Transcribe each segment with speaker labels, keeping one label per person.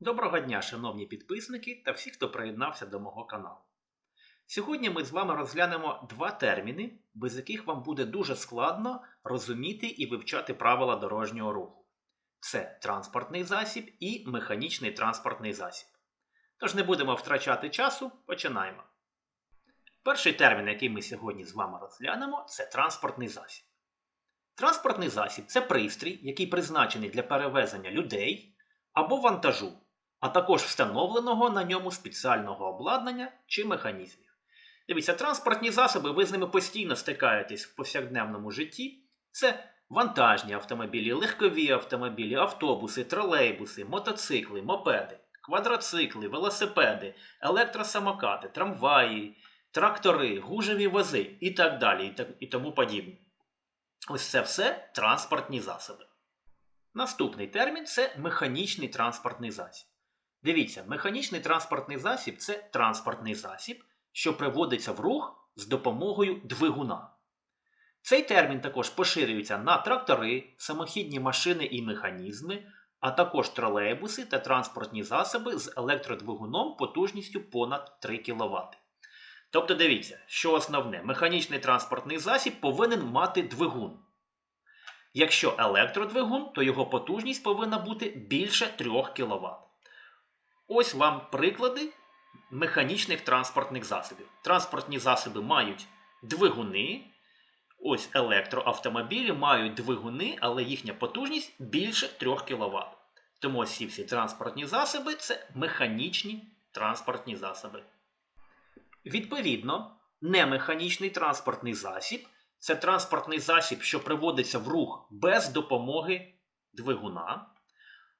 Speaker 1: Доброго дня, шановні підписники та всі, хто приєднався до мого каналу. Сьогодні ми з вами розглянемо два терміни, без яких вам буде дуже складно розуміти і вивчати правила дорожнього руху. Це транспортний засіб і механічний транспортний засіб. Тож не будемо втрачати часу, починаємо. Перший термін, який ми сьогодні з вами розглянемо, це транспортний засіб. Транспортний засіб це пристрій, який призначений для перевезення людей або вантажу, а також встановленого на ньому спеціального обладнання чи механізмів. Дивіться, транспортні засоби, ви з ними постійно стикаєтесь в повсякденному житті. Це вантажні автомобілі, легкові автомобілі, автобуси, тролейбуси, мотоцикли, мопеди, квадроцикли, велосипеди, електросамокати, трамваї, трактори, гужеві вози і так далі, і, тому подібне. Ось це все транспортні засоби. Наступний термін це механічний транспортний засіб. Дивіться, механічний транспортний засіб це транспортний засіб, що приводиться в рух з допомогою двигуна. Цей термін також поширюється на трактори, самохідні машини і механізми, а також тролейбуси та транспортні засоби з електродвигуном потужністю понад 3 кВт. Тобто дивіться, що основне, механічний транспортний засіб повинен мати двигун. Якщо електродвигун, то його потужність повинна бути більше 3 кВт. Ось вам приклади механічних транспортних засобів. Транспортні засоби мають двигуни. Ось електроавтомобілі мають двигуни, але їхня потужність більше 3 кВт. Тому ось всі транспортні засоби це механічні транспортні засоби. Відповідно, немеханічний транспортний засіб це транспортний засіб, що приводиться в рух без допомоги двигуна.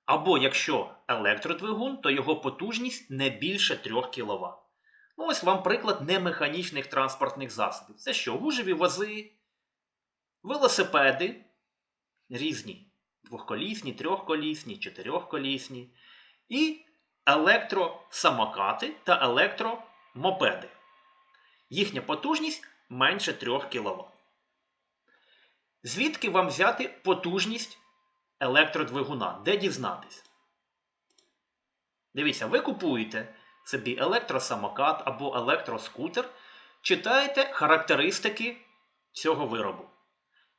Speaker 1: Або якщо електродвигун, то його потужність не більше 3 кВт. Ну, ось вам приклад немеханічних транспортних засобів. Це що? Гужеві вози, велосипеди, різні двохколісні, трьохколісні, чотирьохколісні, і електросамокати та електромопеди. Їхня потужність менше 3 кВт. Звідки вам взяти потужність електродвигуна? Де дізнатись? Дивіться, ви купуєте собі електросамокат або електроскутер, читаєте характеристики цього виробу.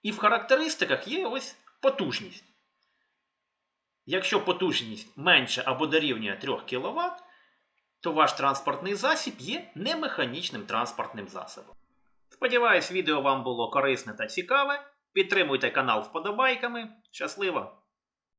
Speaker 1: І в характеристиках є ось потужність. Якщо потужність менше або дорівнює 3 кВт, то ваш транспортний засіб є немеханічним транспортним засобом. Сподіваюсь, відео вам було корисне та цікаве. Підтримуйте канал вподобайками. Щасливо!